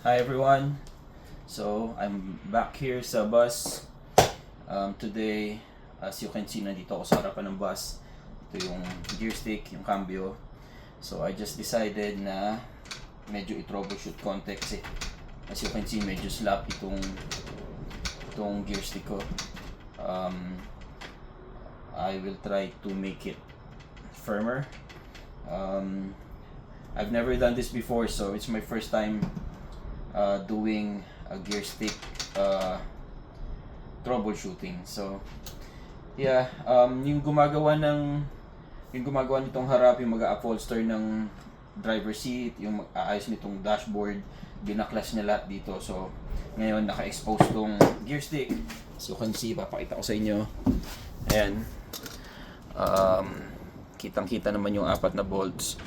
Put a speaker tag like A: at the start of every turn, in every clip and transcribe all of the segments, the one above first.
A: Hi everyone. So, I'm back here sa bus. Um, today, as you can see, nandito ako sa harapan ng bus. Ito yung gear stick, yung cambio. So, I just decided na medyo i-troubleshoot konti kasi as you can see, medyo slap itong itong gear stick ko. Um, I will try to make it firmer. Um, I've never done this before, so it's my first time uh, doing a gear stick uh, troubleshooting. So, yeah, um, yung gumagawa ng yung gumagawa nitong harap, yung mag-upholster ng driver seat, yung mag-aayos nitong dashboard, binaklas niya lahat dito. So, ngayon naka-expose tong gear stick. So, can see, papakita ko sa inyo. Ayan. Um, kitang-kita naman yung apat na bolts.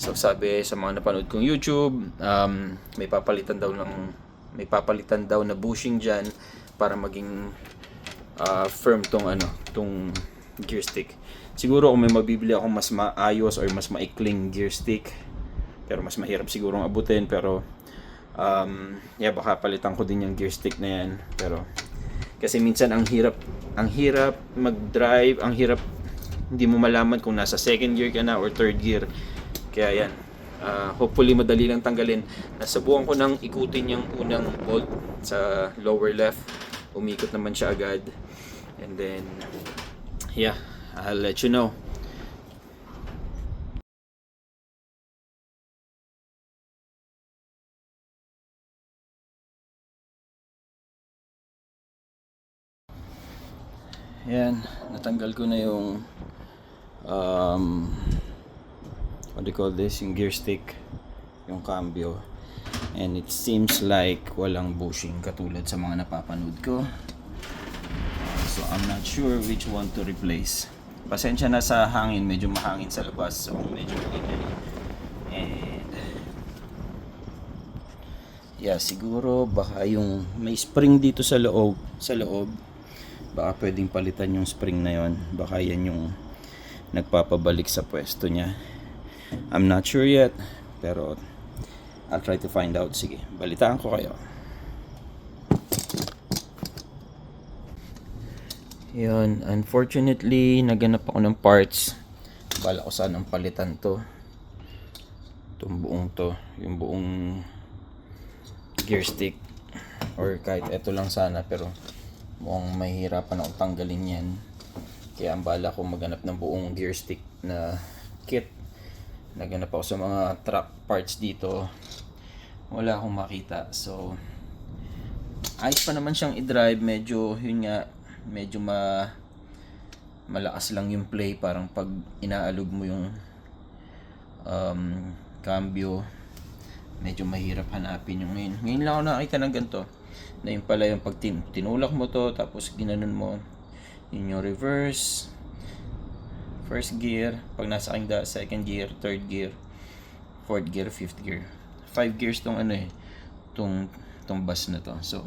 A: So sabi sa mga napanood kong YouTube, um, may papalitan daw ng may papalitan daw na bushing diyan para maging uh, firm tong ano, tong gear stick. Siguro kung may mabibili akong mas maayos or mas maikling gear stick, pero mas mahirap siguro abutin pero um, yeah baka palitan ko din yung gear stick na yan pero kasi minsan ang hirap ang hirap mag-drive, ang hirap hindi mo malaman kung nasa second gear ka na or third gear. Kaya yan. Ah, hopefully madali lang tanggalin. Nasabuhan ko nang ikutin yung unang bolt sa lower left. Umikot naman siya agad. And then, yeah, I'll let you know. Yan, natanggal ko na yung um, what do you call this? Yung gear stick, yung cambio. And it seems like walang bushing katulad sa mga napapanood ko. So I'm not sure which one to replace. Pasensya na sa hangin, medyo mahangin sa labas. So medyo ingay. And yeah, siguro baka yung may spring dito sa loob, sa loob. Baka pwedeng palitan yung spring na yon. Baka yan yung nagpapabalik sa pwesto niya. I'm not sure yet, pero I'll try to find out. Sige, balitaan ko kayo. Yun, unfortunately, naganap ako ng parts. Bala ko sanang palitan to. Itong buong to, yung buong gear stick. Or kahit ito lang sana, pero mukhang mahihirapan akong tanggalin yan. Kaya ang bala ko maghanap ng buong gear stick na kit. Naghanap ako sa mga truck parts dito. Wala akong makita. So, ayos pa naman siyang i-drive. Medyo, yun nga, medyo ma malakas lang yung play. Parang pag inaalog mo yung um, cambio, medyo mahirap hanapin yung ngayon. Ngayon lang ako nakita ng ganito. Na yung pala yung pag tin tinulak mo to, tapos ginanon mo, yun yung reverse, first gear, pag nasa aking da, second gear, third gear, fourth gear, fifth gear. Five gears tong ano eh, tong, tong bus na to. So,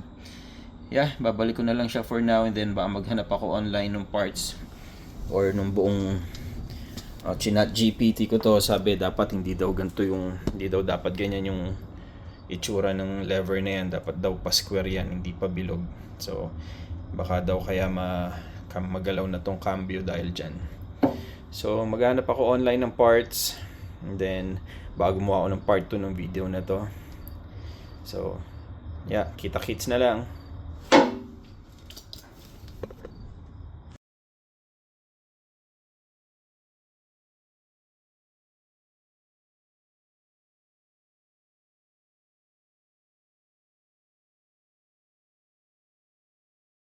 A: yeah, babalik ko na lang siya for now and then baka maghanap ako online ng parts or nung buong uh, chinat GPT ko to sabi dapat hindi daw ganito yung hindi daw dapat ganyan yung itsura ng lever na yan dapat daw pa square yan hindi pa bilog so baka daw kaya ma magalaw na tong cambio dahil dyan so maghanap ako online ng parts. And then bago mo ako ng part 2 ng video na to. So yeah kita kits na lang